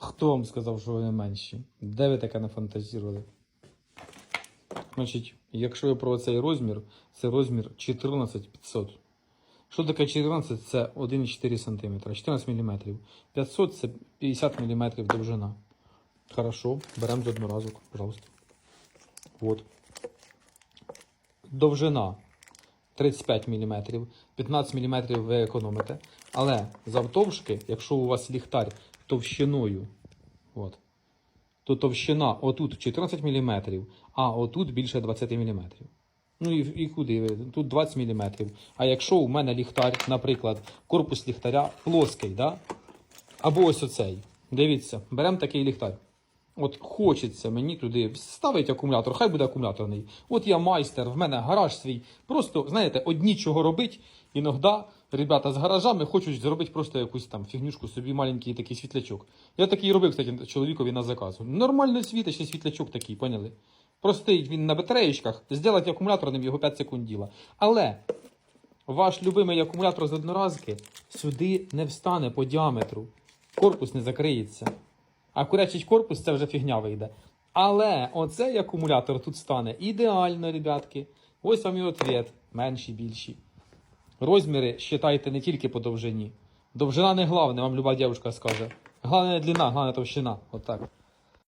Хто вам сказав, що вони менші? Де ви таке нафантазірували? Значить, якщо ви про цей розмір, це розмір 14500. Що таке 14? Це 1,4 см, 14 мм. 500 це 50 мм довжина. Хорошо, беремо з одноразок, пожалуйста. Вот. Довжина 35 мм, 15 мм ви економите. Але завтовшки, якщо у вас ліхтар товщиною, от, то товщина отут 14 мм, а отут більше 20 мм. Ну і, і куди? Тут 20 мм. А якщо у мене ліхтар, наприклад, корпус ліхтаря плоский, да? або ось оцей. Дивіться, беремо такий ліхтар. От хочеться мені туди ставити акумулятор, хай буде акумуляторний. От я майстер, в мене гараж свій. Просто, знаєте, одні чого робить. Іноді ребята з гаражами хочуть зробити просто якусь там фігнюшку собі маленький такий світлячок. Я такий робив, кстати, чоловікові на заказ. Нормально світить, світлячок такий, поняли? Простий він на батареєчках, зробити акумуляторним його 5 секунд діла. Але ваш любимий акумулятор з одноразки сюди не встане по діаметру. Корпус не закриється. А курячий корпус це вже фігня вийде. Але оцей акумулятор тут стане ідеально, ребятки. Ось вам і ответ. Менші, більші. Розміри вважайте не тільки по довжині. Довжина не головне, вам люба дівчинка скаже. Головне не длина, головне товщина. Отак.